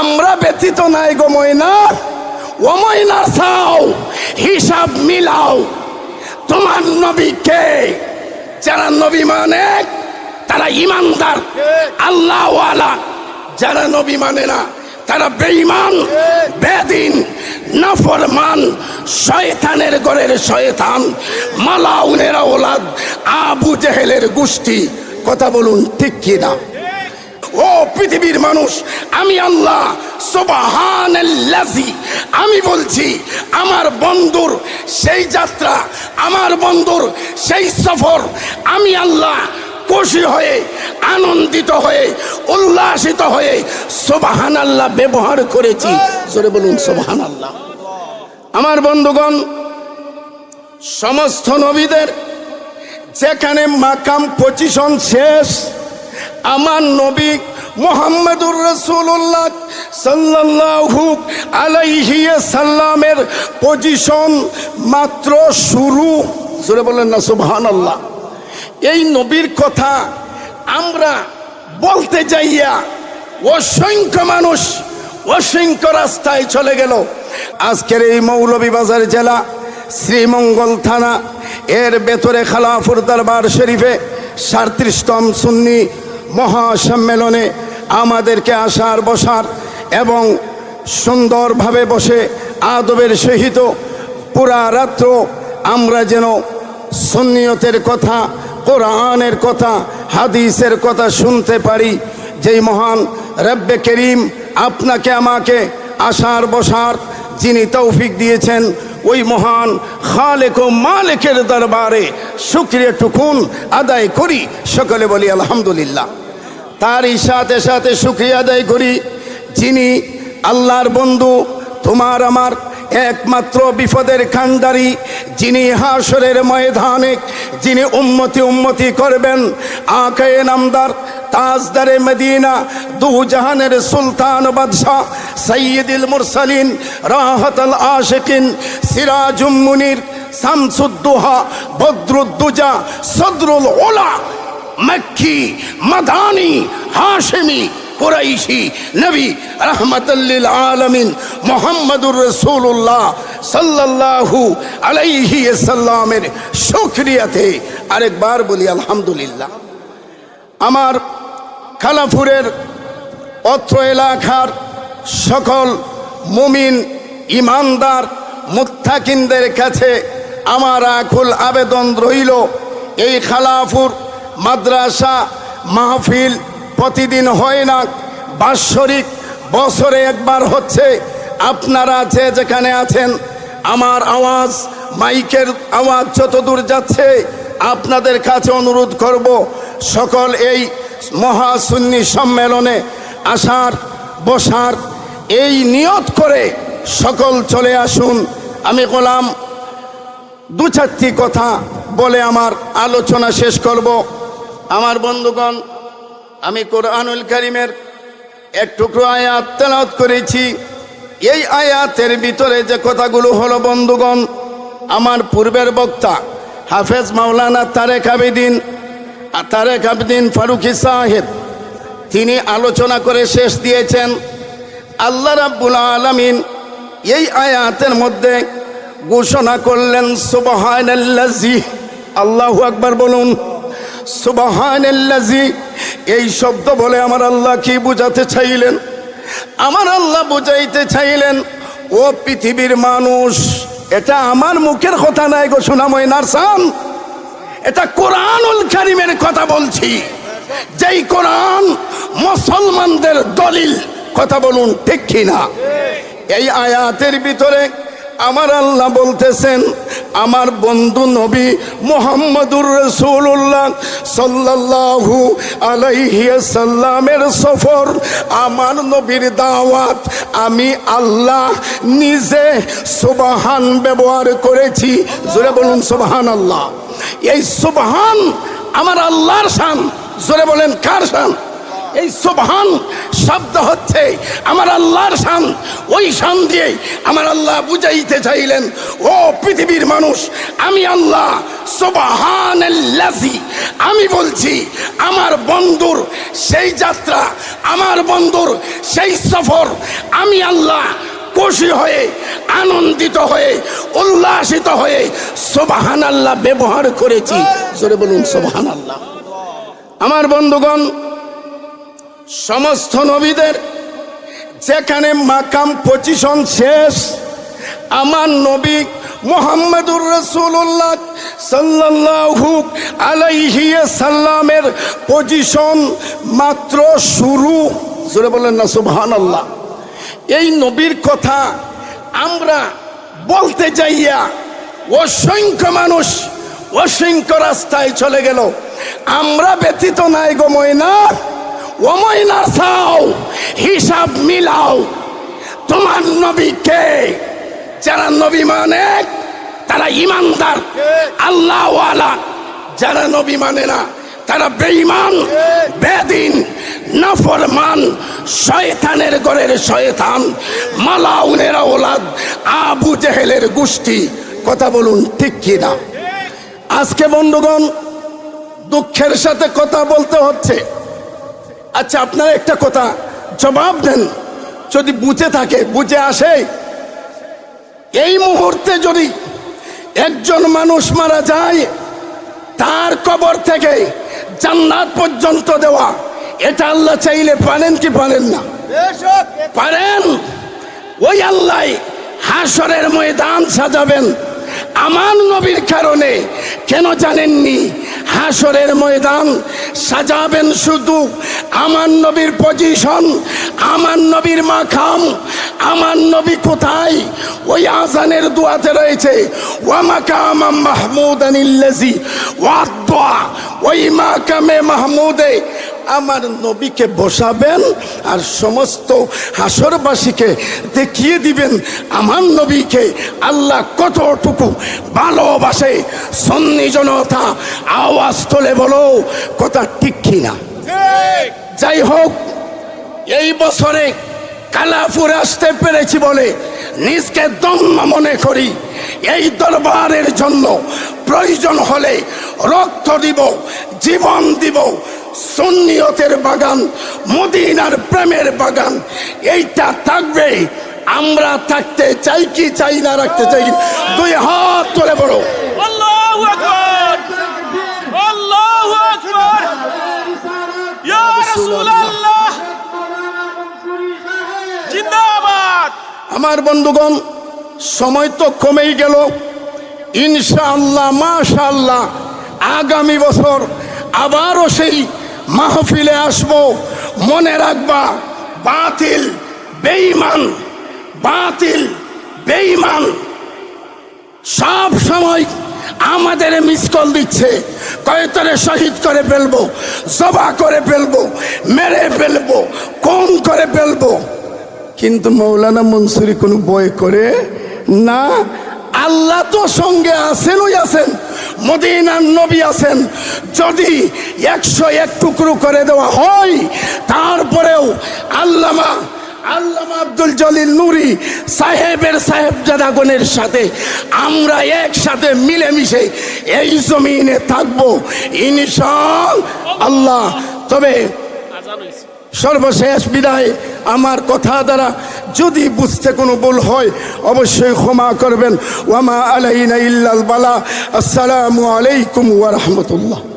আমরা ব্যতীত নাই গো ময়না ও ময়না চাও, হিসাব মিলাও। তোমার নবীকে যারা নবী মানে তারা ইমানদার। আল্লাহওয়ালা যারা নবী মানে না, তারা বেঈমান, বেদিন, নফরমান, শয়তানের ঘরের শয়তান, মালাউনের ওলাদ, আবু জেহেলের গোষ্ঠী। কথা বলুন ঠিক কি না ও পৃথিবীর মানুষ, আমি আল্লাহ, সুবহানাল্লাজি। আমি বলছি, আমার বন্ধুর সেই যাত্রা, আমার বন্ধুর সেই সফর, আমি আল্লাহ খুশি হয়ে, আনন্দিত হয়ে, উল্লাসিত হয়ে সোবাহান আল্লাহ ব্যবহার করেছি। জোরে বলুন সোবাহান আল্লাহ আমার বন্ধুগণ, সমস্ত নবীদের, যেখানে মাকাম পজিশন শেষ আমার নবী মোহাম্মদুর রসুল্লাহ সাল্লাল্লাহু আলাইহি সাল্লামের পজিশন মাত্র শুরু। জোরে বলেন না, সুবহানাল্লাহ। এই নবীর কথা আমরা বলতে যাইয়া অসংখ্য মানুষ অসংখ্য রাস্তায় চলে গেল। আজকের এই মৌলভীবাজার জেলা, শ্রীমঙ্গল থানা, এর ভেতরে খালাফুর দরবার শরীফে সাঁত্রিশতম সুন্নি মহাসম্মেলনে আমাদেরকে আসার, বসার এবং সুন্দরভাবে বসে আদবের সহিত পুরা রাত্র আমরা যেন সুন্নিয়তের কথা, কোরআনের কথা, হাদিসের কথা শুনতে পারি। যেই মহান রব্বে করিম আপনাকে, আমাকে আসার, বসার যিনি তৌফিক দিয়েছেন, ওই মহান খালেক ও মালেকের দরবারে শুক্রিয়া টুকুন আদায় করি। সকলে বলি আলহামদুলিল্লাহ। তারই সাথে সাথে শুক্রিয়া আদায় করি, যিনি আল্লাহর বন্ধু, তোমার আমার একমাত্র বিপদের খান্ডারি যিনি হাসরের ময়দানে, যিনি উন্মতি উন্মতি করবেন, আকায়ে নামদার, তাজদারে মদিনা দু জাহানের সুলতান বাদশাহ সৈয়দুল মুরসালিন, রাহতুল আশিকিন, সিরাজুম মুনির শামসুদ্দোহা বদরুদ্দুজা, সদরুল ওলা মক্কি, মাদানি, হাশেমি, কুরাইশি, নবী রহমতুল্লিল আলমিন মোহাম্মদুর রসুল্লাহ সাল্লাল্লাহু আলাইহি সাল্লামের শুক্রিয়াতে আরেকবার বলি আলহামদুলিল্লাহ। আমার খালাফুরের অত্র এলাকার সকল মুমিন ইমানদার মুত্তাকিনদের কাছে আমার আকুল আবেদন রইল, এই খালাফুর মাদ্রাসা মাহফিল প্রতিদিন হয় না। বাৎসরিক বছরে একবার হচ্ছে। আপনারা যে যেখানে আছেন, আমার আওয়াজ, মাইকের আওয়াজ যত দূর যাচ্ছে, আপনাদের কাছে অনুরোধ করব, সকল এই মহাশূন্যী সম্মেলনে আসার, বসার, এই নিয়ত করে সকল চলে আসুন। আমি বললাম দু চারটি কথা বলে আমার আলোচনা শেষ করব। আমার বন্ধুগণ, আমি কোরআনুল করিমের এক টুকরো আয়াত তেলাওয়াত করেছি। এই আয়াতের ভিতরে যে কথাগুলো হলো, বন্ধুগণ, আমার পূর্বের বক্তা হাফেজ মাওলানা তারেক আবেদিন তারেক আবিদিন ফারুকি সাহেব, তিনি আলোচনা করে শেষ দিয়েছেন, আল্লাহ রাব্বুল আলামিন এই আয়াতের মধ্যে ঘোষণা করলেন সুবহানাল্লাজি আল্লাহু আকবার বলুন। সুবহানাল্লাজি, এই শব্দ বলে আমার আল্লাহ কি বুঝাতে চাইলেন? আমার আল্লাহ বুঝাইতে চাইলেন, ও পৃথিবীর মানুষ, এটা আমার মুখের কথা নাই গো সোনাময় নারসান। এটা কোরআনুল কারিমের কথা বলছি। যেই কোরআন মুসলমানদের দলিল, কথা বলুন ঠিক কিনা? এই আয়াতের ভিতরে আমার আল্লাহ বলতেছেন, আমার বন্ধু নবী মোহাম্মদুর রসুল্লাহ সাল্লাল্লাহু আলাইহি সাল্লামের সফর, আমার নবীর দাওয়াত আমি আল্লাহ নিজে সুবাহান ব্যবহার করেছি। জোরে বলুন সুবাহান আল্লাহ এই সুবাহান আমার আল্লাহর শান। জোরে বলেন, কার শান? এই সুবহান শব্দ হচ্ছে আমার আল্লাহর শান। ওই শান দিয়ে আমার আল্লাহ বুঝাইতে চাইলেন, ও পৃথিবীর মানুষ, আমি আল্লাহ সোবাহানাল্লাজি আমি বলছি, আমার বন্ধুর সেই যাত্রা, আমার বন্ধুর সেই সফর, আমি আল্লাহ খুশি হয়ে, আনন্দিত হয়ে, উল্লাসিত হয়ে সোবাহান আল্লাহ ব্যবহার করেছি। বলুন সোবাহান আল্লাহ আমার বন্ধুগণ সমস্ত নবীদের, যেখানে মাকাম পজিশন শেষ, আমার নবী মোহাম্মদুর রসুল্লাহ সাল্লাহু আলাইহি সাল্লামের পজিশন মাত্র শুরু। জোরে বললেন না সুবহান আল্লাহ এই নবীর কথা আমরা বলতে যাইয়া অসংখ্য মানুষ অসংখ্য রাস্তায় চলে গেল। আমরা ব্যতীত নাই গো ময়না ও ময়না চাও হিসাব মিলাও। তোমার নবী কে যারা নবী মানে তারা ইমানদার। আল্লাহওয়ালা যারা নবী মানে না, তারা বেঈমান, বেদিন, নফরমান, শয়তানের ঘরের শয়তান, মালাউনের ওলাদ আবু জেহেলের গোষ্ঠী। কথা বলুন ঠিক কি না? আজকে বন্ধুগণ, দুঃখের সাথে কথা বলতে হচ্ছে। আচ্ছা আপনারা একটা কথা জবাব দেন। যদি বুঝে থাকে, বুঝে আসে। এই মুহূর্তে যদি একজন মানুষ মারা যায়, তার কবর থেকে জান্নাত পর্যন্ত দেওয়া, এটা আল্লাহ চাইলে পারেন কি পারেন না? পারেন। ওই আল্লাহ হাসরের ময়দান সাজাবেন। আমার নবীর কারণে কেন জানেননি? হাসরের ময়দান সাজাবেন শুধু আমার নবীর পজিশন আমার নবীর মাখাম আমার নবী কোথায়? ওই আজানের দুয়াতে রয়েছে। ওয়ামাকাম মাহমুদ আনিল্লাজি ওয়াদ্দা ওই মাকামে মাহমুদে আমার নবীকে বসাবেন আর সমস্ত হাসরবাসীকে দেখিয়ে দিবেন আমার নবীকে আল্লাহ কতটুকু ভালোবাসে। সন্নি জনতা আওয়াজ তোলে বলো কথা ঠিক কিনা? যাই হোক এই বছরে কালাপুর আসতে পেরেছি বলে নিজকে দম্ম মনে করি। এই দরবারের জন্য প্রয়োজন হলে রক্ত দিব জীবন দিব সুন্নিয়তের বাগান মদিনার প্রেমের বাগান এইটা থাকবেই আমরা থাকতে চাই কি চাই না রাখতে চাই দুই হাত করে বড় আমার বন্ধুগণ সময় তো কমেই গেল। ইনশাআল্লাহ মাশাআল্লাহ আগামী বছর আবারও সেই মাহফিলে আসব, মনে রাখবা, বাতিল, বেঈমান বাতিল, বেঈমান। সব সময় আমাদের মিস কল দিচ্ছে কয়েতরে শহীদ করে ফেলব, জবা করে ফেলব, মেরে ফেলব কোন করে ফেলব। কিন্তু মৌলানা মনসুরি কোনো বই করে না? আল্লাহ তো সঙ্গে আছেন ওই আছেন। মদিনার নবী আছেন। যদি একশো এক টুকরো করে দেওয়া হয়, তারপরেও আল্লামা আল্লামা আব্দুল জলিল নুরি সাহেবের সাহেব জাদাগণের সাথে আমরা একসাথে মিলেমিশে এই জমিনে থাকব। ইনশাল আল্লাহ, তবে সর্বশেষ বিদায় আমার কথা দ্বারা যদি বুঝতে কোনো ভুল হয়, অবশ্যই ক্ষমা করবেন। ওয়ামা আলাইনা ইল্লাল বালা। আসসালামু আলাইকুম ওয়া রাহমাতুল্লাহ।